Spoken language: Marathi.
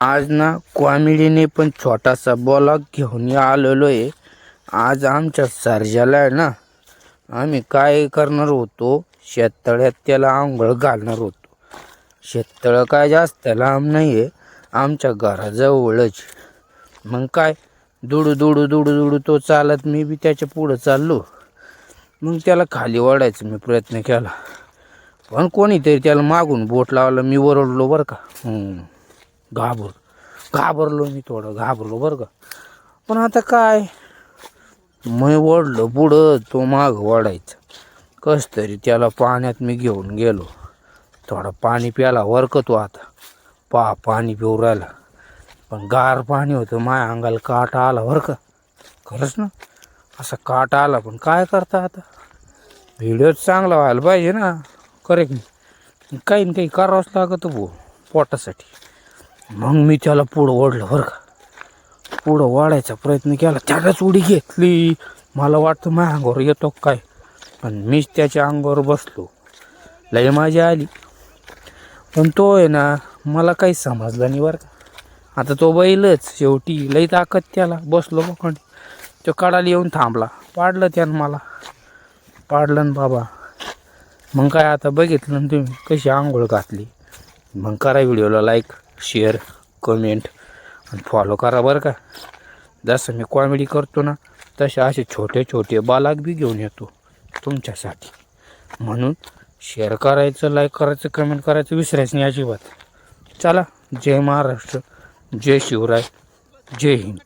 आज ना कॉमेडीने पण छोटासा ब्लॉग घेऊन आलेलो आहे आज आमच्या सर्जाला आहे ना आम्ही काय करणार होतो? शेततळ्यात त्याला आंघोळ घालणार होतो. शेततळं काय जास्त लांब नाही आहे आमच्या घराजवळच. मग काय दुडू दुडू दुडू दुडू तो चालत मी बी त्याच्या पुढं चाललो. मग त्याला खाली वाढायचं मी प्रयत्न केला. पण कोणीतरी त्याला मागून बोट लावलं मी ओरडलो बरं का. घाबर. घाबरलो मी थोडं घाबरलो बरं का. पण आता काय? मी ओढलं पुढं तो माग ओढायचा. कस तरी त्याला पाण्यात मी घेऊन गेलो. थोडं पाणी प्याला वरकतो आता. पा पाणी पिऊ राहिला. पण गार पाणी होतं माया अंगाला काटा आला बरं का. खरंच ना? असा काटा आला पण काय करता आता? व्हिडिओ चांगला व्हायला पाहिजे ना. करेक्ट नाही? काही ना काही करावंच लागतं भाऊ पोटासाठी. मग मी त्याला पुढं ओढलं बरं का. पुढं वाढायचा प्रयत्न केला. त्यालाच उडी घेतली. मला वाटतं माझ्या अंगावर येतो काय? पण मीच त्याच्या अंगावर बसलो. लय माझी आली. पण तो आहे ना मला काही समजलं नाही बरं का. आता तो बैलच शेवटी. लई ताकद त्याला. बसलो बघ तो कडाला येऊन थांबला. पाडलं त्यानं मला. पाडलं ना बाबा. मग काय आता बघितलं ना तुम्ही. कशी आंघोळ घातली. मग करा व्हिडिओला लाईक शेअर कमेंट आणि फॉलो करा बरं का. जसं मी कॉमेडी करतो ना तसे असे छोटे छोटे बालाक बी घेऊन येतो तुमच्यासाठी. म्हणून शेअर करायचं लाईक करायचं कमेंट करायचं विसरायचं नाही अजिबात. चला जय महाराष्ट्र जय शिवराय जय हिंद.